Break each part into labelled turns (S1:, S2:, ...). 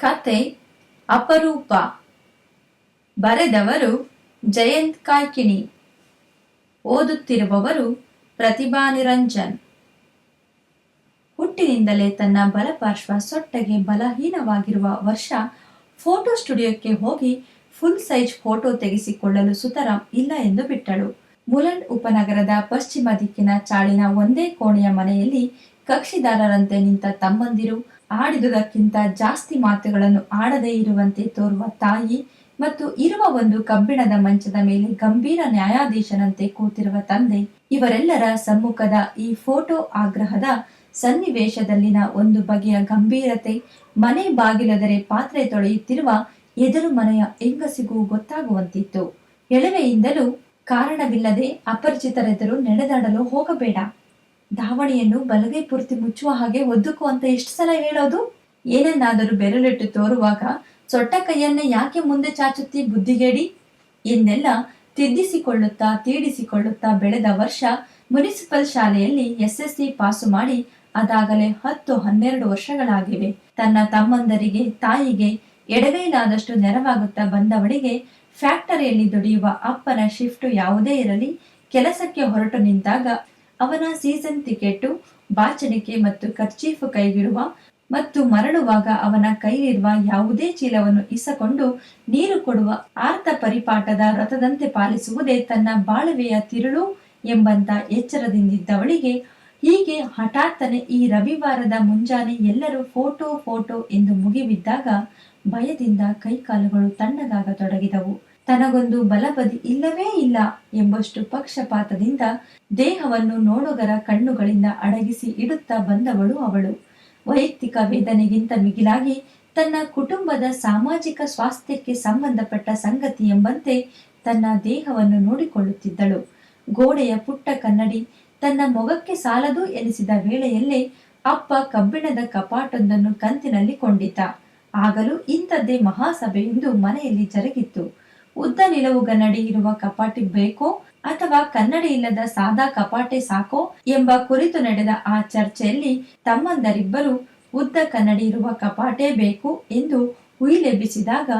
S1: ಕತೆ ಅಪರೂಪ. ಬರೆದವರು ಜಯಂತ್ ಕಾಯ್ಕಿಣಿ. ಓದುತ್ತಿರುವವರು ಪ್ರತಿಭಾ ನಿರಂಜನ್. ಹುಟ್ಟಿನಿಂದಲೇ ತನ್ನ ಬಲಪಾರ್ಶ್ವ ಸೊಟ್ಟಗೆ ಬಲಹೀನವಾಗಿರುವ ವರ್ಷ ಫೋಟೋ ಸ್ಟುಡಿಯೋಕ್ಕೆ ಹೋಗಿ ಫುಲ್ ಸೈಜ್ ಫೋಟೋ ತೆಗೆಸಿಕೊಳ್ಳಲು ಸುತರಾಂ ಇಲ್ಲ ಎಂದು ಬಿಟ್ಟಳು. ಮುಲಂಡ್ ಉಪನಗರದ ಪಶ್ಚಿಮ ದಿಕ್ಕಿನ ಚಾಳಿನ ಒಂದೇ ಕೋಣೆಯ ಮನೆಯಲ್ಲಿ ಕಕ್ಷಿದಾರರಂತೆ ನಿಂತ ತಮ್ಮಂದಿರು ಆಡಿದುದಕ್ಕಿಂತ ಜಾಸ್ತಿ ಮಾತುಗಳನ್ನು ಆಡದೇ ಇರುವಂತೆ ತೋರುವ ತಾಯಿ ಮತ್ತು ಇರುವ ಒಂದು ಕಬ್ಬಿಣದ ಮಂಚದ ಮೇಲೆ ಗಂಭೀರ ನ್ಯಾಯಾಧೀಶನಂತೆ ಕೂತಿರುವ ತಂದೆ, ಇವರೆಲ್ಲರ ಸಮ್ಮುಖದ ಈ ಫೋಟೋ ಆಗ್ರಹದ ಸನ್ನಿವೇಶದಲ್ಲಿನ ಒಂದು ಬಗೆಯ ಗಂಭೀರತೆ, ಮನೆ ಬಾಗಿಲದರೆ ಪಾತ್ರೆ ತೊಳೆಯುತ್ತಿರುವ ಎದುರು ಮನೆಯ ಹೆಂಗಸಿಗೂ ಗೊತ್ತಾಗುವಂತಿತ್ತು. ಎಳವೆಯಿಂದಲೂ ಕಾರಣವಿಲ್ಲದೆ ಅಪರಿಚಿತರೆದುರು ನಡೆದಾಡಲು ಹೋಗಬೇಡ. ಧಾವಣಿಯನ್ನು ಬಲಗೈ ಪೂರ್ತಿ ಮುಚ್ಚುವ ಹಾಗೆ ಒದ್ದುಕು ಅಂತ ಎಷ್ಟು ಸಲ ಹೇಳೋದು? ಏನನ್ನಾದರೂ ಬೆರಳಿಟ್ಟು ತೋರುವಾಗ ಸೊಟ್ಟ ಕೈಯನ್ನೇ ಯಾಕೆ ಮುಂದೆ ಚಾಚುತ್ತಿ ಬುದ್ಧಿಗೇಡಿ? ಎಂದೆಲ್ಲ ತಿದ್ದಿಸಿಕೊಳ್ಳುತ್ತಾ ತೀಡಿಸಿಕೊಳ್ಳುತ್ತಾ ಬೆಳೆದ ವರ್ಷ ಮುನಿಸಿಪಲ್ ಶಾಲೆಯಲ್ಲಿ ಎಸ್ಎಸ್ಸಿ ಪಾಸು ಮಾಡಿ ಅದಾಗಲೇ ಹತ್ತು ಹನ್ನೆರಡು ವರ್ಷಗಳಾಗಿವೆ. ತನ್ನ ತಮ್ಮಂದರಿಗೆ, ತಾಯಿಗೆ ಎಡಗೈಲಾದಷ್ಟು ನೆರವಾಗುತ್ತಾ ಬಂದವಳಿಗೆ ಫ್ಯಾಕ್ಟರಿಯಲ್ಲಿ ದುಡಿಯುವ ಅಪ್ಪನ ಶಿಫ್ಟ್ ಯಾವುದೇ ಇರಲಿ, ಕೆಲಸಕ್ಕೆ ಹೊರಟು ನಿಂತಾಗ ಅವನ ಸೀಸನ್ ಟಿಕೆಟು ಬಾಚಣಿಕೆ ಮತ್ತು ಕರ್ಚೀಫ್ ಕೈಗಿಡುವ ಮತ್ತು ಮರಳುವಾಗ ಅವನ ಕೈಲಿರುವ ಯಾವುದೇ ಚೀಲವನ್ನು ಇಸಕೊಂಡು ನೀರು ಕೊಡುವ ಆರ್ತ ಪರಿಪಾಠದ ರಥದಂತೆ ಪಾಲಿಸುವುದೇ ತನ್ನ ಬಾಳುವೆಯ ತಿರುಳು ಎಂಬಂತ ಎಚ್ಚರದಿಂದಿದ್ದವಳಿಗೆ ಹೀಗೆ ಹಠಾತ್ತನೆ ಈ ರವಿವಾರದ ಮುಂಜಾನೆ ಎಲ್ಲರೂ ಫೋಟೋ ಫೋಟೋ ಎಂದು ಮುಗಿಬಿದ್ದಾಗ ಭಯದಿಂದ ಕೈಕಾಲುಗಳು ತಣ್ಣಗಾಗತೊಡಗಿದವು. ತನಗೊಂದು ಬಲಬದಿ ಇಲ್ಲವೇ ಇಲ್ಲ ಎಂಬಷ್ಟು ಪಕ್ಷಪಾತದಿಂದ ದೇಹವನ್ನು ನೋಡುಗರ ಕಣ್ಣುಗಳಿಂದ ಅಡಗಿಸಿ ಇಡುತ್ತಾ ಬಂದವಳು ಅವಳು. ವೈಯಕ್ತಿಕ ವೇದನೆಗಿಂತ ಮಿಗಿಲಾಗಿ ತನ್ನ ಕುಟುಂಬದ ಸಾಮಾಜಿಕ ಸ್ವಾಸ್ಥ್ಯಕ್ಕೆ ಸಂಬಂಧಪಟ್ಟ ಸಂಗತಿ ಎಂಬಂತೆ ತನ್ನ ದೇಹವನ್ನು ನೋಡಿಕೊಳ್ಳುತ್ತಿದ್ದಳು. ಗೋಡೆಯ ಪುಟ್ಟ ಕನ್ನಡಿ ತನ್ನ ಮೊಗಕ್ಕೆ ಸಾಲದು ಎನಿಸಿದ ವೇಳೆಯಲ್ಲೇ ಅಪ್ಪ ಕಬ್ಬಿಣದ ಕಪಾಟೊಂದನ್ನು ಕಂತಿನಲ್ಲಿ ಕೊಂಡಿದ್ದ. ಆಗಲೂ ಇಂಥದ್ದೇ ಮಹಾಸಭೆಯೊಂದು ಮನೆಯಲ್ಲಿ ಜರುಗಿತ್ತು. ಉದ್ದ ನಿಲುವು ಗನ್ನಡಿ ಇರುವ ಕಪಾಟಿ ಬೇಕೋ ಅಥವಾ ಕನ್ನಡಿ ಇಲ್ಲದ ಸಾದಾ ಕಪಾಟೆ ಸಾಕೋ ಎಂಬ ಕುರಿತು ನಡೆದ ಆ ಚರ್ಚೆಯಲ್ಲಿ ತಮ್ಮಂದರಿಬ್ಬರು ಉದ್ದ ಕನ್ನಡಿ ಇರುವ ಕಪಾಟೇ ಬೇಕು ಎಂದು ಉಯಿಲೆಬ್ಬಿಸಿದಾಗ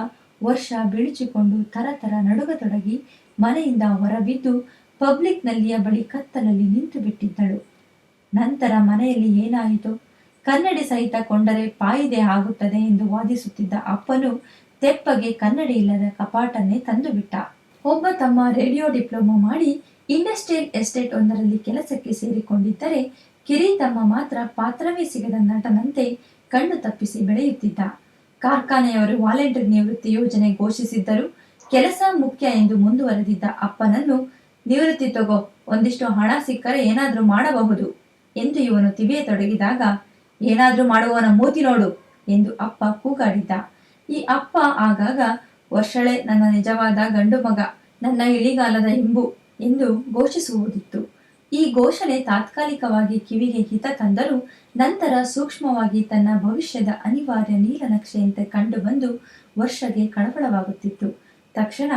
S1: ವರ್ಷ ಬಿಳಿಚಿಕೊಂಡು ತರತರ ನಡುಗತೊಡಗಿ ಮನೆಯಿಂದ ಹೊರಬಿದ್ದು ಪಬ್ಲಿಕ್ ನಲ್ಲಿಯ ಬಳಿ ಕತ್ತಲಲ್ಲಿ ನಿಂತು ಬಿಟ್ಟಿದ್ದಳು. ನಂತರ ಮನೆಯಲ್ಲಿ ಏನಾಯಿತು? ಕನ್ನಡಿ ಸಹಿತ ಕೊಂಡರೆ ಪಾಯಿದೆ ಆಗುತ್ತದೆ ಎಂದು ವಾದಿಸುತ್ತಿದ್ದ ಅಪ್ಪನು ತೆಪ್ಪಗೆ ಕನ್ನಡಿ ಇಲ್ಲದ ಕಪಾಟನ್ನೇ ತಂದು ಬಿಟ್ಟ ಒಬ್ಬ ತಮ್ಮ ರೇಡಿಯೋ ಡಿಪ್ಲೊಮಾ ಮಾಡಿ ಇಂಡಸ್ಟ್ರಿಯಲ್ ಎಸ್ಟೇಟ್ ಒಂದರಲ್ಲಿ ಕೆಲಸಕ್ಕೆ ಸೇರಿಕೊಂಡಿದ್ದರೆ, ಕಿರಿ ತಮ್ಮ ಮಾತ್ರ ಪಾತ್ರವೇ ಸಿಗದ ನಟನಂತೆ ಕಣ್ಣು ತಪ್ಪಿಸಿ ಬೆಳೆಯುತ್ತಿದ್ದ. ಕಾರ್ಖಾನೆಯವರು ವಾಲಂಟಿಯರ್ ನಿವೃತ್ತಿ ಯೋಜನೆ ಘೋಷಿಸಿದ್ದರು. ಕೆಲಸ ಮುಖ್ಯ ಎಂದು ಮುಂದುವರೆದಿದ್ದ ಅಪ್ಪನನ್ನು, ನಿವೃತ್ತಿ ತಗೋ, ಒಂದಿಷ್ಟು ಹಣ ಸಿಕ್ಕರೆ ಏನಾದ್ರೂ ಮಾಡಬಹುದು ಎಂದು ಇವನು ತಿವಿಯತೊಡಗಿದಾಗ ಏನಾದರೂ ಮಾಡುವವನ ಮೂತಿ ನೋಡು ಎಂದು ಅಪ್ಪ ಕೂಗಾಡಿದ್ದ. ಈ ಅಪ್ಪ ಆಗಾಗ ವರ್ಷಳೆ ನನ್ನ ನಿಜವಾದ ಗಂಡು ಮಗ, ನನ್ನ ಇಳಿಗಾಲದ ಇಂಬು ಎಂದು ಘೋಷಿಸುವುದಿತ್ತು. ಈ ಘೋಷಣೆ ತಾತ್ಕಾಲಿಕವಾಗಿ ಕಿವಿಗೆ ಹಿತ ತಂದರೂ, ನಂತರ ಸೂಕ್ಷ್ಮವಾಗಿ ತನ್ನ ಭವಿಷ್ಯದ ಅನಿವಾರ್ಯ ನೀಲನಕ್ಷೆಯಂತೆ ಕಂಡುಬಂದು ವರ್ಷಗೆ ಕಳವಳವಾಗುತ್ತಿತ್ತು. ತಕ್ಷಣ,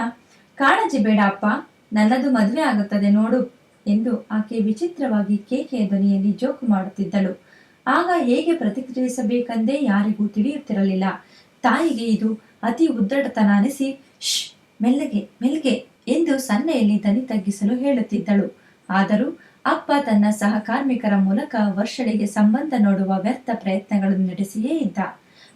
S1: ಕಾಳಜಿ ಬೇಡ ಅಪ್ಪ, ನನ್ನದು ಮದುವೆ ಆಗುತ್ತದೆ ನೋಡು ಎಂದು ಆಕೆ ವಿಚಿತ್ರವಾಗಿ ಕೇಕೆಯ ಧ್ವನಿಯಲ್ಲಿ ಜೋಕು ಮಾಡುತ್ತಿದ್ದಳು. ಆಗ ಹೇಗೆ ಪ್ರತಿಕ್ರಿಯಿಸಬೇಕೆಂದೇ ಯಾರಿಗೂ ತಿಳಿಯುತ್ತಿರಲಿಲ್ಲ. ತಾಯಿಗೆ ಇದು ಅತಿ ಉದ್ದಟತನ ಅನಿಸಿ ಶ್ ಮೆಲ್ಲಗೆ ಮೆಲ್ಲಗೆ ಎಂದು ಸನ್ನೆಯಲ್ಲಿ ದನಿ ತಗ್ಗಿಸಲು ಹೇಳುತ್ತಿದ್ದಳು. ಆದರೂ ಅಪ್ಪ ತನ್ನ ಸಹಕಾರ್ಮಿಕರ ಮೂಲಕ ವರ್ಷಳಿಗೆ ಸಂಬಂಧ ನೋಡುವ ವ್ಯರ್ಥ ಪ್ರಯತ್ನಗಳನ್ನು ನಡೆಸಿಯೇ ಇದ್ದ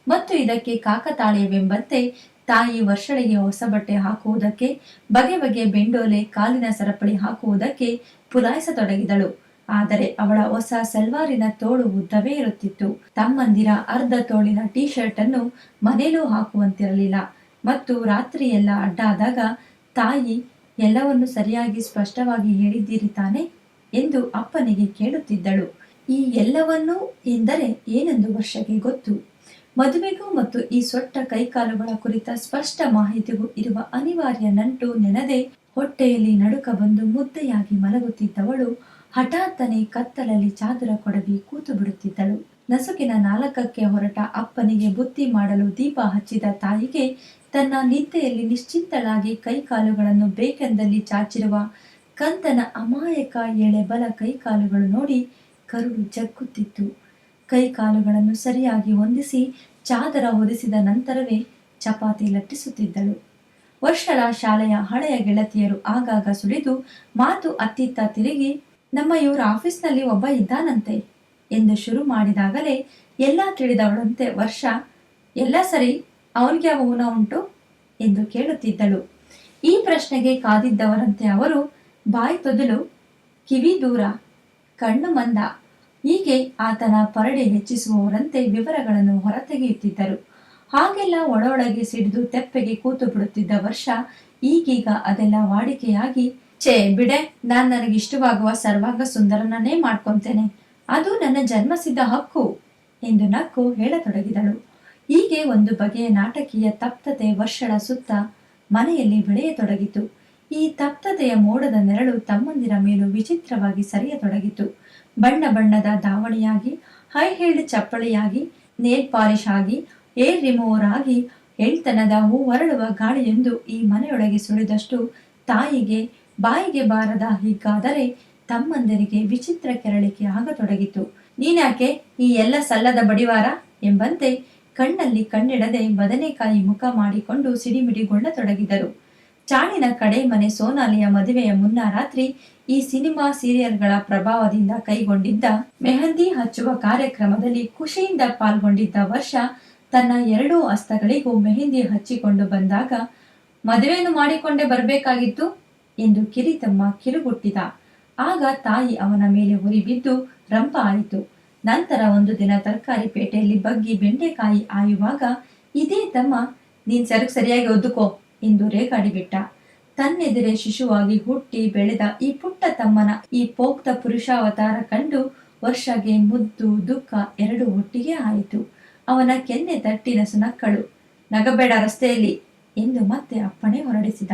S1: ಮತ್ತು ಇದಕ್ಕೆ ಕಾಕತಾಳೀಯವೆಂಬಂತೆ ತಾಯಿ ವರ್ಷಳಿಗೆ ಹೊಸ ಬಟ್ಟೆ ಹಾಕುವುದಕ್ಕೆ, ಬಗೆ ಬಗೆ ಬೆಂಡೋಲೆ, ಕಾಲಿನ ಸರಪಳಿ ಹಾಕುವುದಕ್ಕೆ ಪುಲಾಯಿಸತೊಡಗಿದಳು. ಆದರೆ ಅವಳ ಹೊಸ ಸಲ್ವಾರಿನ ತೋಳು ಉದ್ದವೇ ಇರುತ್ತಿತ್ತು. ತಮ್ಮಂದಿರ ಅರ್ಧ ತೋಳಿನ ಟೀ ಶರ್ಟ್ ಅನ್ನು ಮನೆಯಲ್ಲೂ ಹಾಕುವಂತಿರಲಿಲ್ಲ. ಮತ್ತು ರಾತ್ರಿಯೆಲ್ಲ ಅಡ್ಡಾದಾಗ, ತಾಯಿ, ಎಲ್ಲವನ್ನು ಸರಿಯಾಗಿ ಸ್ಪಷ್ಟವಾಗಿ ಹೇಳಿದ್ದೀರಿ ತಾನೆ? ಎಂದು ಅಪ್ಪನಿಗೆ ಕೇಳುತ್ತಿದ್ದಳು. ಈ ಎಲ್ಲವನ್ನೂ ಎಂದರೆ ಏನೆಂದು ವರ್ಷಕ್ಕೆ ಗೊತ್ತು. ಮದುವೆಗೂ ಮತ್ತು ಈ ಸೊಟ್ಟ ಕೈಕಾಲುಗಳ ಕುರಿತ ಸ್ಪಷ್ಟ ಮಾಹಿತಿಗೂ ಇರುವ ಅನಿವಾರ್ಯ ನಂಟು ನೆನದೆ ಹೊಟ್ಟೆಯಲ್ಲಿ ನಡುಕ ಬಂದು ಮುದ್ದೆಯಾಗಿ ಮಲಗುತ್ತಿದ್ದವಳು ಹಠಾತ್ತನೆ ಕತ್ತಲಲ್ಲಿ ಚಾದುರ ಕೊಡವಿ ಕೂತು ಬಿಡುತ್ತಿದ್ದಳು. ನಸುಕಿನ ನಾಲ್ಕಕ್ಕೆ ಹೊರಟ ಅಪ್ಪನಿಗೆ ಬುತ್ತಿ ಮಾಡಲು ದೀಪ ಹಚ್ಚಿದ ತಾಯಿಗೆ ತನ್ನ ನಿದ್ದೆಯಲ್ಲಿ ನಿಶ್ಚಿಂತಳಾಗಿ ಕೈಕಾಲುಗಳನ್ನು ಬೇಕೆಂದಲ್ಲಿ ಚಾಚಿರುವ ಕಂತನ ಅಮಾಯಕ ಎಳೆ ಬಲ ಕೈಕಾಲುಗಳು ನೋಡಿ ಕರುಳು ಜಗ್ಗುತ್ತಿತ್ತು. ಕೈಕಾಲುಗಳನ್ನು ಸರಿಯಾಗಿ ಹೊಂದಿಸಿ ಚಾದರ ಹೊದಿಸಿದ ನಂತರವೇ ಚಪಾತಿ ಲಟ್ಟಿಸುತ್ತಿದ್ದಳು. ವರ್ಷಳ ಶಾಲೆಯ ಹಳೆಯ ಗೆಳತಿಯರು ಆಗಾಗ ಸುಳಿದು ಮಾತು ಅತ್ತಿತ್ತ ತಿರುಗಿ ನಮ್ಮ ಇವರ ಆಫೀಸ್ನಲ್ಲಿ ಒಬ್ಬ ಇದ್ದಾನಂತೆ ಎಂದು ಶುರು ಮಾಡಿದಾಗಲೇ ಎಲ್ಲ ತಿಳಿದವಳಂತೆ ವರ್ಷ, ಎಲ್ಲ ಸರಿ, ಅವನಿಗೆ ಯಾವ ಊನ ಉಂಟು? ಎಂದು ಕೇಳುತ್ತಿದ್ದಳು. ಈ ಪ್ರಶ್ನೆಗೆ ಕಾದಿದ್ದವರಂತೆ ಅವರು, ಬಾಯಿ ತೊದಲು, ಕಿವಿ ದೂರ, ಕಣ್ಣು ಮಂದ. ಹೀಗೆ ಆತನ ಪರಡೆ ಹೆಚ್ಚಿಸುವವರಂತೆ ವಿವರಗಳನ್ನು ಹೊರತೆಗೆಯುತ್ತಿದ್ದರು. ಹಾಗೆಲ್ಲ ಒಳೊಳಗೆ ಸಿಡಿದು ತೆಪ್ಪೆಗೆ ಕೂತು ಬಿಡುತ್ತಿದ್ದ ವರ್ಷ, ಈಗೀಗ ಅದೆಲ್ಲ ವಾಡಿಕೆಯಾಗಿ ಛೇ ಬಿಡೆ, ನಾನ್ ನನಗಿಷ್ಟವಾಗುವ ಸರ್ವಾಂಗ ಸುಂದರನನ್ನೇ ಮಾಡ್ಕೊಂತೇನೆ. ಅದು ನನ್ನ ಜನ್ಮಸಿದ್ಧ ಹಕ್ಕು ಎಂದು ನಕ್ಕು ಹೇಳತೊಡಗಿದಳು. ಹೀಗೆ ಒಂದು ಬಗೆಯ ನಾಟಕೀಯ ತಪ್ತತೆ ವರ್ಷಳ ಸುತ್ತ ಮನೆಯಲ್ಲಿ ಬೆಳೆಯತೊಡಗಿತು. ಈ ತಪ್ತತೆಯ ಮೋಡದ ನೆರಳು ತಮ್ಮಂದಿರ ಮೇಲೂ ವಿಚಿತ್ರವಾಗಿ ಸರಿಯತೊಡಗಿತು. ಬಣ್ಣ ಬಣ್ಣದ ದಾವಣಿಯಾಗಿ ಹೈ ಹೇಲ್ಡ್ ಚಪ್ಪಳಿಯಾಗಿ, ನೇಲ್ ಪಾಲಿಶ್ ಆಗಿ, ಏರ್ ರಿಮೂವರ್ ಆಗಿ, ಎಳ್ತನದ ಹೂ ಹೊರಳುವ ಗಾಳಿಯೊಂದು ಈ ಮನೆಯೊಳಗೆ ಸುಳಿದಷ್ಟು ತಾಯಿಗೆ ಬಾಯಿಗೆ ಬಾರದ ಹೀಗಾದರೆ ತಮ್ಮಂದರಿಗೆ ವಿಚಿತ್ರ ಕೆರಳಿಕೆ ಆಗತೊಡಗಿತು. ನೀನ್ಯಾಕೆ ಈ ಎಲ್ಲ ಸಲ್ಲದ ಬಡಿವಾರ? ಎಂಬಂತೆ ಕಣ್ಣಲ್ಲಿ ಕಣ್ಣಿಡದೆ ಬದನೆಕಾಯಿ ಮುಖ ಮಾಡಿಕೊಂಡು ಸಿಡಿಮಿಡಿಗೊಳ್ಳತೊಡಗಿದರು. ಚಾಣಿನ ಕಡೆ ಮನೆ ಸೋನಾಲಿಯ ಮದುವೆಯ ಮುನ್ನ ರಾತ್ರಿ ಈ ಸಿನಿಮಾ ಸೀರಿಯಲ್ಗಳ ಪ್ರಭಾವದಿಂದ ಕೈಗೊಂಡಿದ್ದ ಮೆಹಂದಿ ಹಚ್ಚುವ ಕಾರ್ಯಕ್ರಮದಲ್ಲಿ ಖುಷಿಯಿಂದ ಪಾಲ್ಗೊಂಡಿದ್ದ ವರ್ಷ ತನ್ನ ಎರಡೂ ಹಸ್ತಗಳಿಗೂ ಮೆಹಂದಿ ಹಚ್ಚಿಕೊಂಡು ಬಂದಾಗ ಮದುವೆಯನ್ನು ಮಾಡಿಕೊಂಡೇ ಬರಬೇಕಾಗಿತ್ತು. ಎಂದು ಕಿರಿತಮ್ಮ ಕಿರುಗುಟ್ಟಿದ. ಆಗ ತಾಯಿ ಅವನ ಮೇಲೆ ಉರಿಬಿದ್ದು ರಂಪ ಆಯಿತು. ನಂತರ ಒಂದು ದಿನ ತರಕಾರಿ ಪೇಟೆಯಲ್ಲಿ ಬಗ್ಗಿ ಬೆಂಡೆಕಾಯಿ ಆಯುವಾಗ, ಇದೇ ತಮ್ಮ, ನೀನ್ ಸರಕು ಸರಿಯಾಗಿ ಒದ್ದುಕೋ ಎಂದು ರೇಗಾಡಿಬಿಟ್ಟ. ತನ್ನೆದುರೆ ಶಿಶುವಾಗಿ ಹುಟ್ಟಿ ಬೆಳೆದ ಈ ಪುಟ್ಟ ತಮ್ಮನ ಈ ಪೋಕ್ತ ಪುರುಷಾವತಾರ ಕಂಡು ವರ್ಷಗೆ ಮುದ್ದು ದುಃಖ ಎರಡು ಒಟ್ಟಿಗೆ ಆಯಿತು. ಅವನ ಕೆನ್ನೆ ತಟ್ಟಿ ಸುನಕ್ಕಳು, ನಗಬೇಡ ರಸ್ತೆಯಲ್ಲಿ ಎಂದು ಮತ್ತೆ ಅಪ್ಪಣೆ ಹೊರಡಿಸಿದ.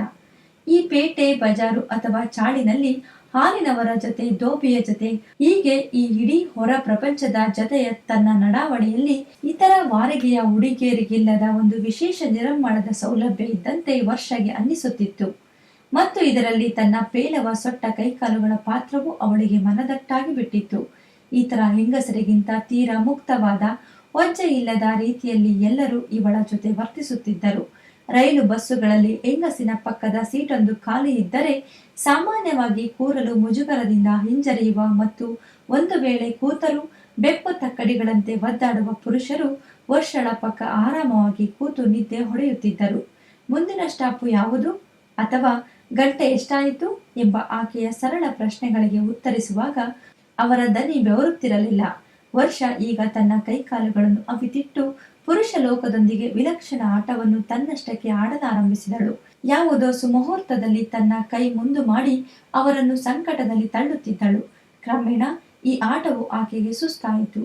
S1: ಈ ಪೇಟೆ, ಬಜಾರು ಅಥವಾ ಚಾಳಿನಲ್ಲಿ ಹಾಲಿನವರ ಜೊತೆ, ದೋಪಿಯ ಜೊತೆ, ಹೀಗೆ ಈ ಇಡೀ ಹೊರ ಪ್ರಪಂಚದ ಜೊತೆಯ ತನ್ನ ನಡಾವಳಿಯಲ್ಲಿ ಇತರ ವಾರಿಗೆಯ ಹುಡುಗಿಯರಿಗಿಲ್ಲದ ಒಂದು ವಿಶೇಷ ನಿರಮ್ಮಾಣದ ಸೌಲಭ್ಯ ಇದ್ದಂತೆ ವರ್ಷಗೆ ಅನ್ನಿಸುತ್ತಿತ್ತು. ಮತ್ತು ಇದರಲ್ಲಿ ತನ್ನ ಪೇಲವ ಸೊಟ್ಟ ಕೈಕಾಲುಗಳ ಪಾತ್ರವೂ ಅವಳಿಗೆ ಮನದಟ್ಟಾಗಿ ಬಿಟ್ಟಿತ್ತು. ಈ ತರ ಹೆಂಗಸರಿಗಿಂತ ತೀರಾ ಮುಕ್ತವಾದ, ಒಜ್ಜೆ ಇಲ್ಲದ ರೀತಿಯಲ್ಲಿ ಎಲ್ಲರೂ ಇವಳ ಜೊತೆ ವರ್ತಿಸುತ್ತಿದ್ದರು. ರೈಲು ಬಸ್ಸುಗಳಲ್ಲಿ ಹೆಂಗಸಿನ ಪಕ್ಕದ ಸೀಟೊಂದು ಖಾಲಿ ಇದ್ದರೆ ಸಾಮಾನ್ಯವಾಗಿ ಕೂರಲು ಮುಜುಗರದಿಂದ ಹಿಂಜರಿಯುವ ಮತ್ತು ಒಂದು ವೇಳೆ ಕೂತರೂ ಬೆಪ್ಪು ತಕ್ಕಡಿಗಳಂತೆ ಒದ್ದಾಡುವ ಪುರುಷರು ವರ್ಷಗಳ ಪಕ್ಕ ಆರಾಮವಾಗಿ ಕೂತು ನಿದ್ದೆ ಹೊಡೆಯುತ್ತಿದ್ದರು. ಮುಂದಿನ ಸ್ಟಾಪು ಯಾವುದು? ಅಥವಾ ಗಂಟೆ ಎಷ್ಟಾಯಿತು ಎಂಬ ಆಕೆಯ ಸರಳ ಪ್ರಶ್ನೆಗಳಿಗೆ ಉತ್ತರಿಸುವಾಗ ಅವರ ದನಿ ಬೆವರುತ್ತಿರಲಿಲ್ಲ. ವರ್ಷ ಈಗ ತನ್ನ ಕೈಕಾಲುಗಳನ್ನು ಅವಿತಿಟ್ಟು ಪುರುಷ ಲೋಕದೊಂದಿಗೆ ವಿಲಕ್ಷಣ ಆಟವನ್ನು ತನ್ನಷ್ಟಕ್ಕೆ ಆಡಲಾರಂಭಿಸಿದಳು. ಯಾವುದೋ ಸುಮುಹೂರ್ತದಲ್ಲಿ ತನ್ನ ಕೈ ಮುಂದು ಮಾಡಿ ಅವರನ್ನು ಸಂಕಟದಲ್ಲಿ ತಳ್ಳುತ್ತಿದ್ದಳು. ಕ್ರಮೇಣ ಈ ಆಟವು ಆಕೆಗೆ ಸುಸ್ತಾಯಿತು.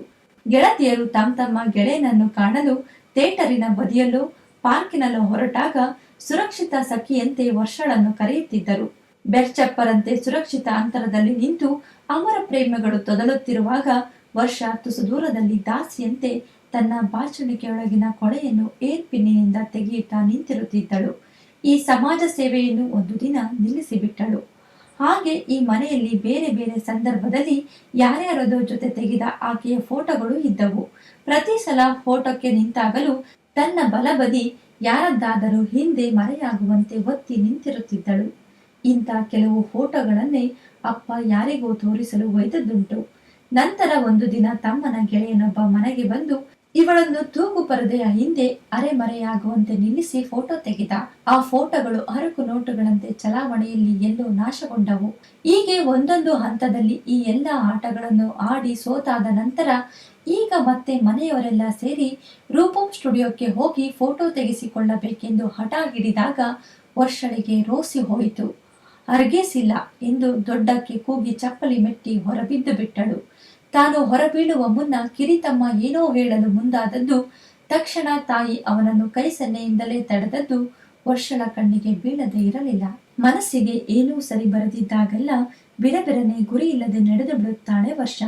S1: ಗೆಳತಿಯರು ತಮ್ಮ ತಮ್ಮ ಗೆಳೆಯನನ್ನು ಕಾಣಲು ಥೇಟರಿನ ಬದಿಯಲ್ಲೋ ಪಾರ್ಕಿನಲ್ಲೋ ಹೊರಟಾಗ ಸುರಕ್ಷಿತ ಸಖಿಯಂತೆ ವರ್ಷಳನ್ನು ಕರೆಯುತ್ತಿದ್ದರು. ಬೆರ್ಚಪ್ಪರಂತೆ ಸುರಕ್ಷಿತ ಅಂತರದಲ್ಲಿ ನಿಂತು ಅಮರ ಪ್ರೇಮಗಳು ತೊದಲುತ್ತಿರುವಾಗ ವರ್ಷ ತುಸು ದೂರದಲ್ಲಿ ದಾಸಿಯಂತೆ ತನ್ನ ಬಾಚಣಿಕೆಯೊಳಗಿನ ಕೊಳೆಯನ್ನು ಏರ್ಪಿನ್ನಿನಿಂದ ತೆಗೆಯುತ್ತಾ ನಿಂತಿರುತ್ತಿದ್ದಳು. ಈ ಸಮಾಜ ಸೇವೆಯನ್ನು ಒಂದು ದಿನ ನಿಲ್ಲಿಸಿಬಿಟ್ಟಳು. ಹಾಗೆ ಈ ಮನೆಯಲ್ಲಿ ಬೇರೆ ಬೇರೆ ಸಂದರ್ಭದಲ್ಲಿ ಯಾರ್ಯಾರದೋ ಜೊತೆ ತೆಗೆದ ಆಕೆಯ ಫೋಟೋಗಳು ಇದ್ದವು. ಪ್ರತಿ ಸಲ ಫೋಟೋಕ್ಕೆ ನಿಂತಾಗಲೂ ತನ್ನ ಬಲಬದಿ ಯಾರದ್ದಾದರೂ ಹಿಂದೆ ಮರೆಯಾಗುವಂತೆ ಒತ್ತಿ ನಿಂತಿರುತ್ತಿದ್ದಳು. ಇಂಥ ಕೆಲವು ಫೋಟೋಗಳನ್ನೇ ಅಪ್ಪ ಯಾರಿಗೂ ತೋರಿಸಲು ಒಯ್ದದ್ದುಂಟು. ನಂತರ ಒಂದು ದಿನ ತಮ್ಮನ ಗೆಳೆಯನೊಬ್ಬ ಮನೆಗೆ ಬಂದು ಇವಳನ್ನು ತೂಗು ಪರದೆಯ ಹಿಂದೆ ಅರೆಮರೆಯಾಗುವಂತೆ ನಿಲ್ಲಿಸಿ ಫೋಟೋ ತೆಗೆದ. ಆ ಫೋಟೋಗಳು ಹರಕು ನೋಟುಗಳಂತೆ ಚಲಾವಣೆಯಲ್ಲಿ ಎಲ್ಲೋ ನಾಶಗೊಂಡವು. ಹೀಗೆ ಒಂದೊಂದು ಹಂತದಲ್ಲಿ ಈ ಎಲ್ಲ ಆಟಗಳನ್ನು ಆಡಿ ಸೋತಾದ ನಂತರ ಈಗ ಮತ್ತೆ ಮನೆಯವರೆಲ್ಲ ಸೇರಿ ರೂಪಂ ಸ್ಟುಡಿಯೋಕ್ಕೆ ಹೋಗಿ ಫೋಟೋ ತೆಗೆಸಿಕೊಳ್ಳಬೇಕೆಂದು ಹಠ ಹಿಡಿದಾಗ ವರ್ಷಳಿಗೆ ರೋಸಿ ಹೋಯಿತು. ಅರ್ಗೇಸಿಲ್ಲ ಎಂದು ದೊಡ್ಡಕ್ಕೆ ಕೂಗಿ ಚಪ್ಪಲಿ ಮೆಟ್ಟಿ ಹೊರಬಿದ್ದು ಬಿಟ್ಟಳು. ತಾನು ಹೊರಬೀಳುವ ಮುನ್ನ ಕಿರಿತಮ್ಮ ಏನೋ ಹೇಳಲು ಮುಂದಾದದ್ದು, ತಕ್ಷಣ ತಾಯಿ ಅವನನ್ನು ಕೈ ಸನ್ನೆಯಿಂದಲೇ ತಡೆದದ್ದು ವರ್ಷಳ ಕಣ್ಣಿಗೆ ಬೀಳದೆ ಇರಲಿಲ್ಲ. ಮನಸ್ಸಿಗೆ ಏನೂ ಸರಿ ಬರದಿದ್ದಾಗೆಲ್ಲ ಬಿರಬಿರನೆ ಗುರಿ ಇಲ್ಲದೆ ನಡೆದು ಬಿಡುತ್ತಾಳೆ ವರ್ಷ.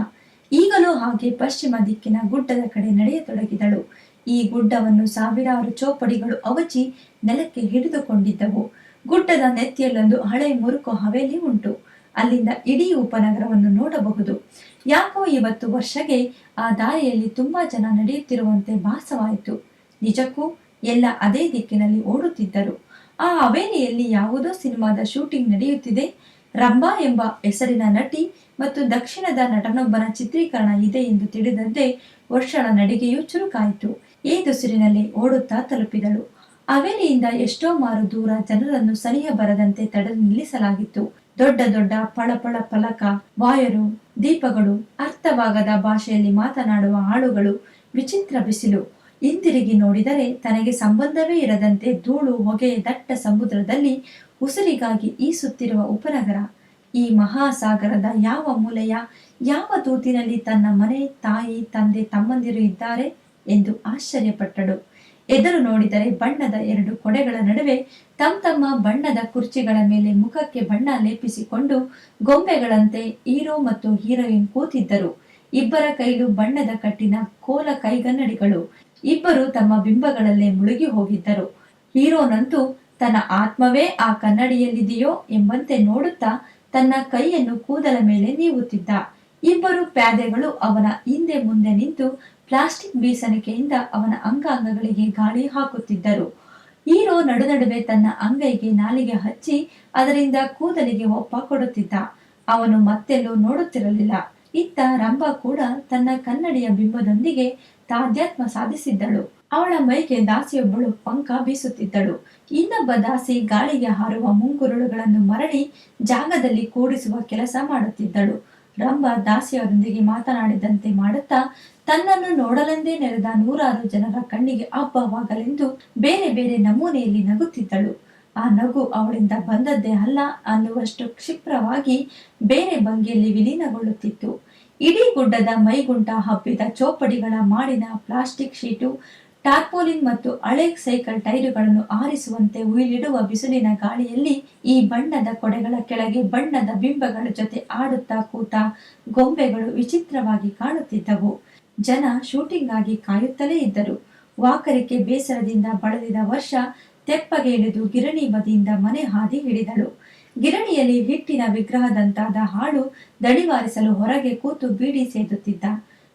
S1: ಈಗಲೂ ಹಾಗೆ ಪಶ್ಚಿಮ ದಿಕ್ಕಿನ ಗುಡ್ಡದ ಕಡೆ ನಡೆಯತೊಡಗಿದಳು. ಈ ಗುಡ್ಡವನ್ನು ಸಾವಿರಾರು ಚೋಪಡಿಗಳು ಅವಚಿ ನೆಲಕ್ಕೆ ಹಿಡಿದುಕೊಂಡಿದ್ದವು. ಗುಡ್ಡದ ನೆತ್ತಿಯಲ್ಲೊಂದು ಹಳೆ ಮುರುಕು ಹವೇಲಿ ಉಂಟು. ಅಲ್ಲಿಂದ ಇಡೀ ಉಪನಗರವನ್ನು ನೋಡಬಹುದು. ಯಾಕೋ ಇವತ್ತು ವರ್ಷಗೆ ಆ ದಾರಿಯಲ್ಲಿ ತುಂಬಾ ಜನ ನಡೆಯುತ್ತಿರುವಂತೆ ಭಾಸವಾಯಿತು. ನಿಜಕ್ಕೂ ಎಲ್ಲ ಅದೇ ದಿಕ್ಕಿನಲ್ಲಿ ಓಡುತ್ತಿದ್ದರು. ಆ ಅವೇನಿಯಲ್ಲಿ ಯಾವುದೋ ಸಿನಿಮಾದ ಶೂಟಿಂಗ್ ನಡೆಯುತ್ತಿದೆ. ರಂಭಾ ಎಂಬ ಹೆಸರಿನ ನಟಿ ಮತ್ತು ದಕ್ಷಿಣದ ನಟನೊಬ್ಬನ ಚಿತ್ರೀಕರಣ ಇದೆ ಎಂದು ತಿಳಿದಂತೆ ವರ್ಷಳ ನಡಿಗೆಯೂ ಚುರುಕಾಯಿತು. ಈ ದುಸಿರಿನಲ್ಲಿ ಓಡುತ್ತಾ ತಲುಪಿದಳು. ಅವೇಲಿಯಿಂದ ಎಷ್ಟೋ ಮಾರು ದೂರ ಜನರನ್ನು ಸನಿಹ ಬರದಂತೆ ತಡೆ ನಿಲ್ಲಿಸಲಾಗಿತ್ತು. ದೊಡ್ಡ ದೊಡ್ಡ ಪಳಪಳ ಫಲಕ ವಾಯರು ದೀಪಗಳು ಅರ್ಥವಾಗದ ಭಾಷೆಯಲ್ಲಿ ಮಾತನಾಡುವ ಆಳುಗಳು ವಿಚಿತ್ರ ಬಿಸಿಲು. ಹಿಂದಿರುಗಿ ನೋಡಿದರೆ ತನಗೆ ಸಂಬಂಧವೇ ಇರದಂತೆ ಧೂಳು ಹೊಗೆಯ ದಟ್ಟ ಸಮುದ್ರದಲ್ಲಿ ಉಸಿರಿಗಾಗಿ ಈಸುತ್ತಿರುವ ಉಪನಗರ. ಈ ಮಹಾಸಾಗರದ ಯಾವ ಮೂಲೆಯ, ಯಾವ ತೂತಿನಲ್ಲಿ ತನ್ನ ಮನೆ, ತಾಯಿ, ತಂದೆ, ತಮ್ಮಂದಿರು ಇದ್ದಾರೆ ಎಂದು ಆಶ್ಚರ್ಯಪಟ್ಟಳು. ಎದುರು ನೋಡಿದರೆ ಬಣ್ಣದ ಎರಡು ಕೊಡೆಗಳ ನಡುವೆ ತಮ್ಮ ತಮ್ಮ ಬಣ್ಣದ ಕುರ್ಚಿಗಳ ಮೇಲೆ ಮುಖಕ್ಕೆ ಬಣ್ಣ ಲೇಪಿಸಿಕೊಂಡು ಗೊಂಬೆಗಳಂತೆ ಹೀರೋ ಮತ್ತು ಹೀರೋಯಿನ್ ಕೂತಿದ್ದರು. ಇಬ್ಬರ ಕೈಲು ಬಣ್ಣದ ಕಟ್ಟಿನ ಕೋಲ ಕೈಗನ್ನಡಿಗಳು. ಇಬ್ಬರು ತಮ್ಮ ಬಿಂಬಗಳಲ್ಲೇ ಮುಳುಗಿ ಹೋಗಿದ್ದರು. ಹೀರೋನಂತೂ, ತನ್ನ ಆತ್ಮವೇ ಆ ಕನ್ನಡಿಯಲ್ಲಿದೆಯೋ ಎಂಬಂತೆ ನೋಡುತ್ತಾ ತನ್ನ ಕೈಯನ್ನು ಕೂದಲ ಮೇಲೆ ನೀವುತ್ತಿದ್ದ. ಇಬ್ಬರು ಪ್ಯಾದೆಗಳು ಅವನ ಹಿಂದೆ ಮುಂದೆ ನಿಂತು ಪ್ಲಾಸ್ಟಿಕ್ ಬೀಸಣಿಕೆಯಿಂದ ಅವನ ಅಂಗಾಂಗಗಳಿಗೆ ಗಾಳಿ ಹಾಕುತ್ತಿದ್ದರು. ಹೀರೋ ನಡುನಡುವೆ ತನ್ನ ಅಂಗೈಗೆ ನಾಲಿಗೆ ಹಚ್ಚಿ ಅದರಿಂದ ಕೂದಲಿಗೆ ಒಪ್ಪ ಕೊಡುತ್ತಿದ್ದ. ಅವನು ಮತ್ತೆಲ್ಲೂ ನೋಡುತ್ತಿರಲಿಲ್ಲ. ಇತ್ತ ರಂಭ ಕೂಡ ತನ್ನ ಕನ್ನಡಿಯ ಬಿಂಬದೊಂದಿಗೆ ತಾಧ್ಯಾತ್ಮ ಸಾಧಿಸಿದ್ದಳು. ಅವಳ ಮೈಗೆ ದಾಸಿಯೊಬ್ಬಳು ಪಂಕ ಬೀಸುತ್ತಿದ್ದಳು. ಇನ್ನೊಬ್ಬ ದಾಸಿ ಗಾಳಿಗೆ ಹಾರುವ ಮುಂಗುರುಳುಗಳನ್ನು ಮರಳಿ ಜಾಗದಲ್ಲಿ ಕೂಡಿಸುವ ಕೆಲಸ ಮಾಡುತ್ತಿದ್ದಳು. ರಂಭ ದಾಸಿಯವರೊಂದಿಗೆ ಮಾತನಾಡಿದಂತೆ ಮಾಡುತ್ತಾ, ತನ್ನನ್ನು ನೋಡಲೆಂದೇ ನೆರೆದ ನೂರಾರು ಜನರ ಕಣ್ಣಿಗೆ ಹಬ್ಬವಾಗಲೆಂದು ಬೇರೆ ಬೇರೆ ನಮೂನೆಯಲ್ಲಿ ನಗುತ್ತಿದ್ದಳು. ಆ ನಗು ಅವಳಿಂದ ಬಂದದ್ದೇ ಅಲ್ಲ, ಅನ್ನುವಷ್ಟು ಕ್ಷಿಪ್ರವಾಗಿ ಬೇರೆ ಭಂಗಿಯಲ್ಲಿ ವಿಲೀನಗೊಳ್ಳುತ್ತಿತ್ತು. ಇಡೀ ಗುಡ್ಡದ ಮೈಗುಂಟ ಹಬ್ಬಿದ ಚೋಪಡಿಗಳ ಮಾಡಿನ ಪ್ಲಾಸ್ಟಿಕ್ ಶೀಟು ಟಾರ್ಪೋಲಿನ್ ಮತ್ತು ಹಳೆ ಸೈಕಲ್ ಟೈರುಗಳನ್ನು ಆರಿಸುವಂತೆ ಉಯಿಲಿಡುವ ಬಿಸಿಲಿನ ಗಾಳಿಯಲ್ಲಿ ಈ ಬಣ್ಣದ ಕೊಡೆಗಳ ಕೆಳಗೆ ಬಣ್ಣದ ಬಿಂಬಗಳ ಜೊತೆ ಆಡುತ್ತಾ ಕೂತ ಗೊಂಬೆಗಳು ವಿಚಿತ್ರವಾಗಿ ಕಾಣುತ್ತಿದ್ದವು. ಜನ ಶೂಟಿಂಗ್ ಆಗಿ ಕಾಯುತ್ತಲೇ ಇದ್ದರು. ವಾಕರಿಕೆ ಬೇಸರದಿಂದ ಬಳಲಿದ ವರ್ಷ ತೆಪ್ಪಗೆ ಇಳಿದು ಗಿರಣಿ ಬದಿಯಿಂದ ಮನೆ ಹಾದಿ ಹಿಡಿದಳು. ಗಿರಣಿಯಲ್ಲಿ ಹಿಟ್ಟಿನ ವಿಗ್ರಹದಂತಾದ ಹಾಳು ದಣಿವಾರಿಸಲು ಹೊರಗೆ ಕೂತು ಬೀಡಿ ಸೇದುತ್ತಿದ್ದ.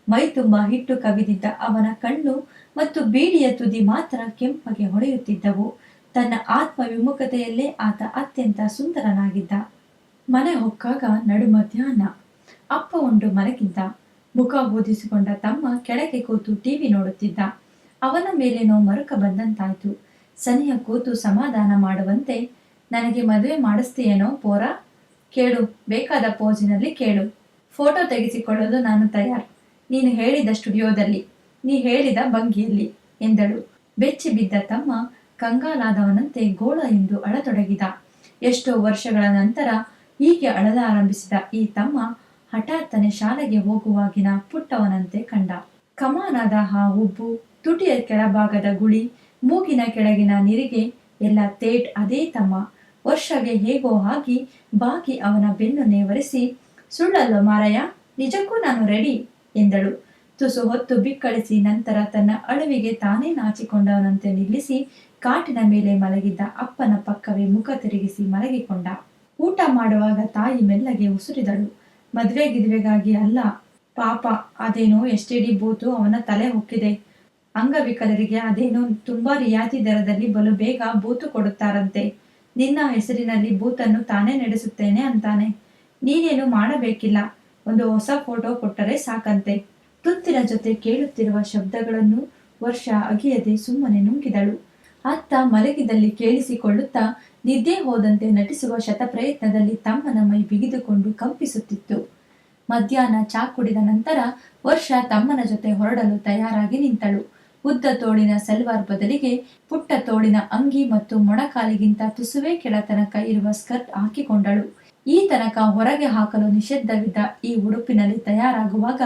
S1: ಮೈ ತುಂಬ ಹಿಟ್ಟು ಕವಿದಿದ್ದ ಅವನ ಕಣ್ಣು ಮತ್ತು ಬೀಡಿಯ ತುದಿ ಮಾತ್ರ ಕೆಂಪಗೆ ಹೊಳೆಯುತ್ತಿದ್ದವು ತನ್ನ ಆತ್ಮ ವಿಮುಖತೆಯಲ್ಲೇ ಆತ ಅತ್ಯಂತ ಸುಂದರನಾಗಿದ್ದ. ಮನೆ ಹೊಕ್ಕಾಗ ನಡು ಮಧ್ಯಾಹ್ನ. ಅಪ್ಪ ಉಂಡು ಮಲಗಿದ್ದ. ಮುಖ ಬೋಧಿಸಿಕೊಂಡ ತಮ್ಮ ಕೆಳಗೆ ಕೂತು ಟಿವಿ ನೋಡುತ್ತಿದ್ದ. ಅವನ ಮೇಲೇನೋ ಮರುಕ ಬಂದಂತಾಯ್ತು. ಸನಿಯ ಕೂತು ಸಮಾಧಾನ ಮಾಡುವಂತೆ, ನನಗೆ ಮದುವೆ ಮಾಡಿಸ್ತೀಯೇನೋ ಪೋರ? ಕೇಳು, ಬೇಕಾದ ಪೋಜಿನಲ್ಲಿ ಕೇಳು. ಫೋಟೋ ತೆಗೆಸಿಕೊಳ್ಳಲು ನಾನು ತಯಾರು. ನೀನು ಹೇಳಿದ ಸ್ಟುಡಿಯೋದಲ್ಲಿ. ನೀ ಹೇಳಿದ ಭಂಗಿಯಲ್ಲಿ ಎಂದಳು. ಬೆಚ್ಚಿ ಬಿದ್ದ ತಮ್ಮ ಕಂಗಾಲಾದವನಂತೆ ಗೋಳ ಎಂದು ಅಳತೊಡಗಿದ. ಎಷ್ಟೋ ವರ್ಷಗಳ ನಂತರ ಹೀಗೆ ಅಳಲಾರಂಭಿಸಿದ ಈ ತಮ್ಮ ಹಠಾತ್ತನೆ ಶಾಲೆಗೆ ಹೋಗುವಾಗಿನ ಪುಟ್ಟವನಂತೆ ಕಂಡ. ಕಮಾನದ ಆ ಉಬ್ಬು, ತುಟಿಯ ಕೆಳಭಾಗದ ಗುಳಿ, ಮೂಗಿನ ಕೆಳಗಿನ ನಿರಿಗೆ ಎಲ್ಲ ತೇಟ್ ಅದೇ ತಮ್ಮ. ವರ್ಷಗೆ ಹೇಗೋ ಆಗಿ ಬಾಕಿ ಅವನ ಬೆನ್ನು ನೇವರಿಸಿ ಸುಳ್ಳಲ್ಲ ಮಾರಯ್ಯ, ನಿಜಕ್ಕೂ ನಾನು ರೆಡಿ ಎಂದಳು. ತುಸು ಹೊತ್ತು ಬಿಕ್ಕಳಿಸಿ ನಂತರ ತನ್ನ ಅಳುವಿಗೆ ತಾನೇ ನಾಚಿಕೊಂಡವನಂತೆ ನಿಲ್ಲಿಸಿ ಕಾಟಿನ ಮೇಲೆ ಮಲಗಿದ್ದ ಅಪ್ಪನ ಪಕ್ಕವೇ ಮುಖ ತಿರುಗಿಸಿ ಮಲಗಿಕೊಂಡ. ಊಟ ಮಾಡುವಾಗ ತಾಯಿ ಮೆಲ್ಲಗೆ ಉಸುರಿದಳು. ಮದುವೆ ಗಿದುವೆಗಾಗಿ ಅಲ್ಲ, ಪಾಪ, ಅದೇನೋ ಎಷ್ಟೆಡಿ ಬೂತು ಅವನ ತಲೆ ಹೊಕ್ಕಿದೆ. ಅಂಗವಿಕಲರಿಗೆ ಅದೇನೋ ತುಂಬಾ ರಿಯಾಯಿತಿ ದರದಲ್ಲಿ ಬಲು ಬೇಗ ಬೂತು ಕೊಡುತ್ತಾರಂತೆ. ನಿನ್ನ ಹೆಸರಿನಲ್ಲಿ ಬೂತನ್ನು ತಾನೇ ನಡೆಸುತ್ತೇನೆ ಅಂತಾನೆ. ನೀನೇನು ಮಾಡಬೇಕಿಲ್ಲ. ಒಂದು ಹೊಸ ಫೋಟೋ ಕೊಟ್ಟರೆ ಸಾಕಂತೆ. ತುತ್ತಿನ ಜೊತೆ ಕೇಳುತ್ತಿರುವ ಶಬ್ದಗಳನ್ನು ವರ್ಷ ಅಗಿಯದೆ ಸುಮ್ಮನೆ ನುಂಗಿದಳು. ಅತ್ತ ಮಲಗಿದಲ್ಲಿ ಕೇಳಿಸಿಕೊಳ್ಳುತ್ತಾ ನಿದ್ದೆ ಹೋದಂತೆ ನಟಿಸುವ ಶತಪ್ರಯತ್ನದಲ್ಲಿ ತಮ್ಮನ ಮೈ ಬಿಗಿದುಕೊಂಡು ಕಂಪಿಸುತ್ತಿತ್ತು. ಮಧ್ಯಾಹ್ನ ಚಾ ಕುಡಿದ ನಂತರ ವರ್ಷ ತಮ್ಮನ ಜೊತೆ ಹೊರಡಲು ತಯಾರಾಗಿ ನಿಂತಳು. ಉದ್ದ ತೋಳಿನ ಸಲ್ವಾರ್ ಬದಲಿಗೆ ಪುಟ್ಟ ತೋಳಿನ ಅಂಗಿ ಮತ್ತು ಮೊಣಕಾಲಿಗಿಂತ ತುಸುವೆ ಕೆಳತನಕ ಇರುವ ಸ್ಕರ್ಟ್ ಹಾಕಿಕೊಂಡಳು. ಈ ತನಕ ಹೊರಗೆ ಹಾಕಲು ನಿಷಿದ್ಧವಿದ್ದ ಈ ಉಡುಪಿನಲ್ಲಿ ತಯಾರಾಗುವಾಗ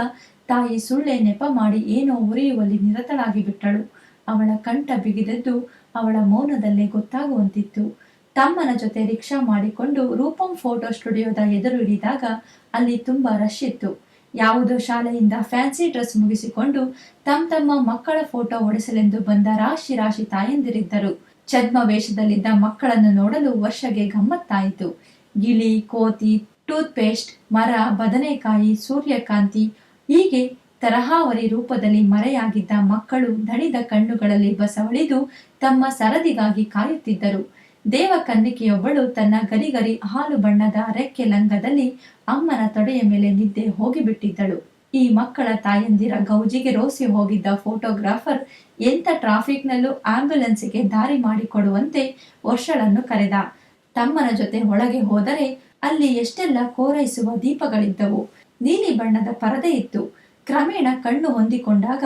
S1: ತಾಯಿ ಸುಳ್ಳೆ ನೆಪ ಮಾಡಿ ಏನೋ ಉರಿಯುವಲ್ಲಿ ನಿರತಳಾಗಿ ಬಿಟ್ಟಳು. ಅವಳ ಕಂಠ ಬಿಗಿದದ್ದು ಅವಳ ಮೌನದಲ್ಲೇ ಗೊತ್ತಾಗುವಂತಿತ್ತು. ತಮ್ಮನ ಜೊತೆ ರಿಕ್ಷಾ ಮಾಡಿಕೊಂಡು ರೂಪಂ ಫೋಟೋ ಸ್ಟುಡಿಯೋದ ಎದುರು ಹಿಡಿದಾಗ ಅಲ್ಲಿ ತುಂಬಾ ರಶ್ ಇತ್ತು. ಯಾವುದೋ ಶಾಲೆಯಿಂದ ಫ್ಯಾನ್ಸಿ ಡ್ರೆಸ್ ಮುಗಿಸಿಕೊಂಡು ತಮ್ಮ ತಮ್ಮ ಮಕ್ಕಳ ಫೋಟೋ ಹೊಡೆಸಲೆಂದು ಬಂದ ರಾಶಿ ರಾಶಿ ತಾಯಂದಿರಿದ್ದರು. ಛದ್ಮ ವೇಷದಲ್ಲಿದ್ದ ಮಕ್ಕಳನ್ನು ನೋಡಲು ವರ್ಷಗೆ ಗಮ್ಮತ್ತಾಯಿತು. ಗಿಳಿ, ಕೋತಿ ಟೂತ್ ಪೇಸ್ಟ್ ಮರ, ಬದನೆಕಾಯಿ, ಸೂರ್ಯಕಾಂತಿ ಹೀಗೆ ತರಹಾವರಿ ರೂಪದಲ್ಲಿ ಮರೆಯಾಗಿದ್ದ ಮಕ್ಕಳು ದಣಿದ ಕಣ್ಣುಗಳಲ್ಲಿ ಬಸವಳಿದು ತಮ್ಮ ಸರದಿಗಾಗಿ ಕಾಯುತ್ತಿದ್ದರು. ದೇವಕನ್ನಿಕೆಯೊಬ್ಬಳು ತನ್ನ ಗರಿಗರಿ ಹಾಲು ಬಣ್ಣದ ರೆಕ್ಕೆ ಲಂಗದಲ್ಲಿ ಅಮ್ಮನ ತೊಡೆಯ ಮೇಲೆ ನಿದ್ದೆ ಹೋಗಿಬಿಟ್ಟಿದ್ದಳು. ಈ ಮಕ್ಕಳ ತಾಯಂದಿರ ಗೌಜಿಗೆ ರೋಸಿ ಹೋಗಿದ್ದ ಫೋಟೋಗ್ರಾಫರ್ ಎಂಥ ಟ್ರಾಫಿಕ್ನಲ್ಲೂ ಆಂಬ್ಯುಲೆನ್ಸ್ಗೆ ದಾರಿ ಮಾಡಿಕೊಡುವಂತೆ ವರ್ಷಳನ್ನು ಕರೆದ. ತಮ್ಮನ ಜೊತೆ ಒಳಗೆ ಹೋದರೆ ಅಲ್ಲಿ ಎಷ್ಟೆಲ್ಲ ಕೋರೈಸುವ ದೀಪಗಳಿದ್ದವು. ನೀಲಿ ಬಣ್ಣದ ಪರದೆ ಇತ್ತು. ಕ್ರಮೇಣ ಕಣ್ಣು ಹೊಂದಿಕೊಂಡಾಗ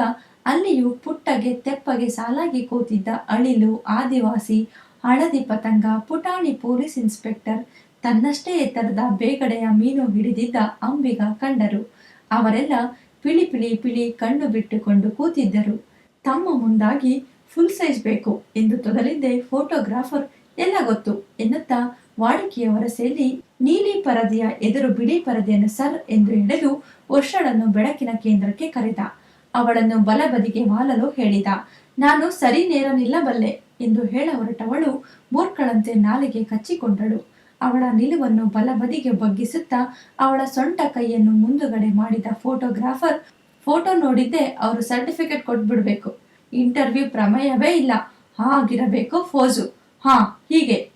S1: ಅಲ್ಲಿಯೂ ಪುಟ್ಟಗೆ ತೆಪ್ಪಗೆ ಸಾಲಾಗಿ ಕೂತಿದ್ದ ಅಳಿಲು, ಆದಿವಾಸಿ, ಹಳದಿ ಪತಂಗ, ಪುಟಾಣಿ ಪೊಲೀಸ್ ಇನ್ಸ್ಪೆಕ್ಟರ್ ತನ್ನಷ್ಟೇ ಎತ್ತರದ ಬೇಗಡೆಯ ಮೀನು ಹಿಡಿದಿದ್ದ ಅಂಬಿಗ ಕಂಡರು. ಅವರೆಲ್ಲ ಪಿಳಿ ಪಿಳಿ ಪಿಳಿ ಕಣ್ಣು ಬಿಟ್ಟುಕೊಂಡು ಕೂತಿದ್ದರು. ತಮ್ಮ ಮುಂದಾಗಿ ಫುಲ್ ಸೈಜ್ ಬೇಕು ಎಂದು ತೊದಲಿದ್ದೆ ಫೋಟೋಗ್ರಾಫರ್, ಎಲ್ಲ ಗೊತ್ತು ಎನ್ನುತ್ತಾ ವಾಡಿಕೆಯವರ ವರಸೆಯಲ್ಲಿ ನೀಲಿ ಪರದೆಯ ಎದುರು ಬಿಳಿ ಪರದೆಯನ್ನು ಸರ್ ಎಂದು ಹೇಳಲು ವರ್ಷಳನ್ನು ಬೆಳಕಿನ ಕೇಂದ್ರಕ್ಕೆ ಕರೆದ. ಅವಳನ್ನು ಬಲಬದಿಗೆ ವಾಲಲು ಹೇಳಿದ. ನಾನು ಸರಿ ನೇರ ನಿಲ್ಲಬಲ್ಲೆ ಎಂದು ಹೇಳ ಹೊರಟವಳು ಮೂರ್ಖಳಂತೆ ನಾಲಿಗೆ ಕಚ್ಚಿಕೊಂಡಳು. ಅವಳ ನಿಲುವನ್ನು ಬಲಬದಿಗೆ ಬಗ್ಗಿಸುತ್ತಾ ಅವಳ ಸೊಂಟ ಕೈಯನ್ನು ಮುಂದುಗಡೆ ಮಾಡಿದ ಫೋಟೋಗ್ರಾಫರ್ ಫೋಟೋ ನೋಡಿದ್ದೆ ಅವರು ಸರ್ಟಿಫಿಕೇಟ್ ಕೊಟ್ಬಿಡ್ಬೇಕು. ಇಂಟರ್ವ್ಯೂ ಪ್ರಮೇಯವೇ ಇಲ್ಲ. ಹಾಗಿರಬೇಕು ಫೋಜು ಹಾ, ಹೀಗೆ.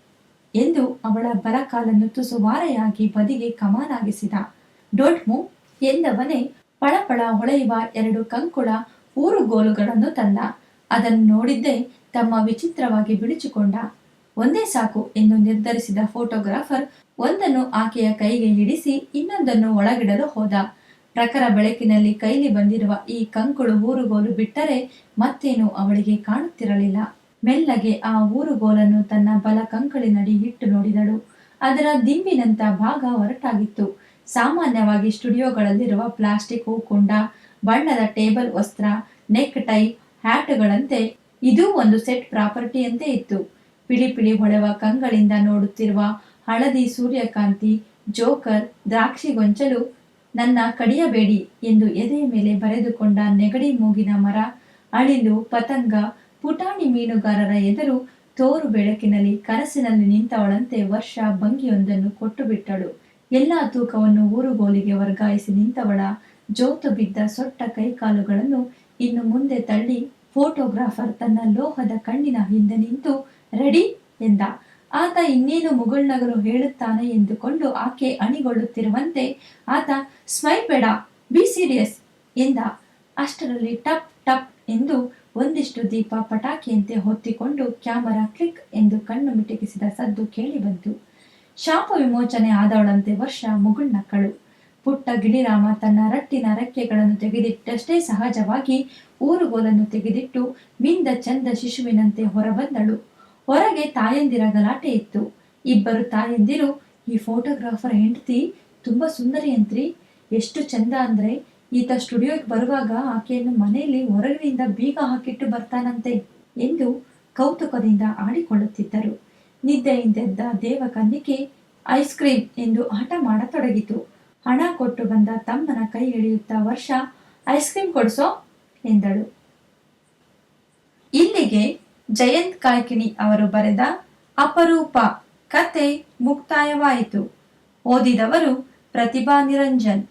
S1: ಎಂದು ಅವಳ ಬಲಕಾಲನ್ನು ತುಸುವಾರೆಯಾಗಿ ಬದಿಗೆ ಕಮಾನಾಗಿಸಿದ. ಡೋಂಟ್ ಮೂವ್ ಎಂದವನೇ ಪಳಪಳ ಹೊಳೆಯುವ ಎರಡು ಕಂಕುಳ ಊರುಗೋಲುಗಳನ್ನು ತಂದ. ಅದನ್ನು ನೋಡಿದ್ದೇ ತಮ್ಮ ವಿಚಿತ್ರವಾಗಿ ಬಿಡಿಸಿಕೊಂಡ ಒಂದೇ ಸಾಕು ಎಂದು ನಿರ್ಧರಿಸಿದ ಫೋಟೋಗ್ರಾಫರ್ ಒಂದನ್ನು ಆಕೆಯ ಕೈಗೆ ಹಿಡಿಸಿ ಇನ್ನೊಂದನ್ನು ಒಳಗಿಡಲು ಹೋದ. ಪ್ರಖರ ಬೆಳಕಿನಲ್ಲಿ ಕೈಲಿ ಬಂದಿರುವ ಈ ಕಂಕುಳು ಊರುಗೋಲು ಬಿಟ್ಟರೆ ಮತ್ತೇನು ಅವಳಿಗೆ ಕಾಣುತ್ತಿರಲಿಲ್ಲ. ಮೆಲ್ಲಗೆ ಆ ಊರುಗೋಲನ್ನು ತನ್ನ ಬಲ ಕಂಕಳಿನಡಿ ಇಟ್ಟು ನೋಡಿದಳು. ಅದರ ದಿಂಬಿನಂತ ಭಾಗ ಹೊರಟಾಗಿತ್ತು. ಸಾಮಾನ್ಯವಾಗಿ ಸ್ಟುಡಿಯೋಗಳಲ್ಲಿರುವ ಪ್ಲಾಸ್ಟಿಕ್ ಹೂಕುಂಡ, ಬಣ್ಣದ ಟೇಬಲ್ ವಸ್ತ್ರ ನೆಕ್ ಟೈ ಹ್ಯಾಟ್ಗಳಂತೆ ಇದೂ ಒಂದು ಸೆಟ್ ಪ್ರಾಪರ್ಟಿಯಂತೆ ಇತ್ತು. ಪಿಳಿ ಪಿಳಿ ಹೊಳೆವ ಕಂಗಳಿಂದ ನೋಡುತ್ತಿರುವ ಹಳದಿ ಸೂರ್ಯಕಾಂತಿ, ಜೋಕರ್, ದ್ರಾಕ್ಷಿ ಗೊಂಚಲು, ನನ್ನ ಕಡಿಯಬೇಡಿ ಎಂದು ಎದೆಯ ಮೇಲೆ ಬರೆದುಕೊಂಡ ನೆಗಡಿ ಮೂಗಿನ ಮರ, ಅಳಿಲು, ಪತಂಗ ಪುಟಾಣಿ ಮೀನುಗಾರರ ಎದುರು ತೋರು ಬೆಳಕಿನಲ್ಲಿ ಕನಸಿನಲ್ಲಿ ನಿಂತವಳಂತೆ ವರ್ಷ ಭಂಗಿಯೊಂದನ್ನು ಕೊಟ್ಟು ಬಿಟ್ಟಳು ಎಲ್ಲಾ ತೂಕವನ್ನು ಊರುಗೋಲಿಗೆ ವರ್ಗಾಯಿಸಿ ನಿಂತವಳ ಜೋತು ಬಿದ್ದ ಸೊಟ್ಟ ಕೈಕಾಲುಗಳನ್ನು ಇನ್ನು ಮುಂದೆ ತಳ್ಳಿ ಫೋಟೋಗ್ರಾಫರ್ ತನ್ನ ಲೋಹದ ಕಣ್ಣಿನ ಹಿಂದೆ ನಿಂತು, ರೆಡಿ ಎಂದ. ಆತ ಇನ್ನೇನು ಮುಗುಳ್ನಗರು ಹೇಳುತ್ತಾನೆ ಎಂದುಕೊಂಡು ಆಕೆ ಅಣಿಗೊಳ್ಳುತ್ತಿರುವಂತೆ ಆತ, ಸ್ಮೈಲ್ ಬೇಡ, ಬಿ ಸೀರಿಯಸ್ ಎಂದ. ಅಷ್ಟರಲ್ಲಿ ಟಪ್ ಟಪ್ ಎಂದು ಒಂದಿಷ್ಟು ದೀಪ ಪಟಾಕಿಯಂತೆ ಹೊತ್ತಿಕೊಂಡು ಕ್ಯಾಮರಾ ಕ್ಲಿಕ್ ಎಂದು ಕಣ್ಣು ಮಿಟುಕಿಸಿದ ಸದ್ದು ಕೇಳಿಬಂತು. ಶಾಪ ವಿಮೋಚನೆ ಆದವಳಂತೆ ವರ್ಷ ಮುಗುಳ್ನಕ್ಕಳು. ಪುಟ್ಟ ಗಿಣಿರಾಮ ತನ್ನ ರಟ್ಟಿನ ರೆಕ್ಕೆಗಳನ್ನು ತೆಗೆದಿಟ್ಟಷ್ಟೇ ಸಹಜವಾಗಿ ಊರುಗೋಲನ್ನು ತೆಗೆದಿಟ್ಟು ಮಿಂದ ಚಂದ ಶಿಶುವಿನಂತೆ ಹೊರಬಂದಳು. ಹೊರಗೆ ತಾಯಂದಿರ ಗಲಾಟೆ ಇತ್ತು. ಇಬ್ಬರು ತಾಯಂದಿರು, ಈ ಫೋಟೋಗ್ರಾಫರ್ ಹೆಂಡತಿ, ತುಂಬಾ ಸುಂದರಿ ಅಂತ್ರಿ. ಎಷ್ಟು ಚಂದ ಅಂದ್ರೆ ಈತ ಸ್ಟುಡಿಯೋಗೆ ಬರುವಾಗ ಆಕೆಯನ್ನು ಮನೆಯಲ್ಲಿ ಹೊರಗಿನಿಂದ ಬೀಗ ಹಾಕಿಟ್ಟು ಬರ್ತಾನಂತೆ ಎಂದು ಕೌತುಕದಿಂದ ಆಡಿಕೊಳ್ಳುತ್ತಿದ್ದರು. ನಿದ್ದೆಯಿಂದೆದ್ದ ದೇವಕನ್ನಿಕೆ ಐಸ್ ಕ್ರೀಮ್ ಎಂದು ಆಟ ಮಾಡತೊಡಗಿತು. ಹಣ ಕೊಟ್ಟು ಬಂದ ತಮ್ಮನ ಕೈ ಎಳೆಯುತ್ತಾ ವರ್ಷ, ಐಸ್ ಕ್ರೀಮ್ ಕೊಡಿಸೋ? ಎಂದಳು. ಇಲ್ಲಿಗೆ ಜಯಂತ್ ಕಾಯ್ಕಿಣಿ ಅವರು ಬರೆದ ಅಪರೂಪ ಕತೆ ಮುಕ್ತಾಯವಾಯಿತು. ಓದಿದವರು ಪ್ರತಿಭಾ ನಿರಂಜನ್.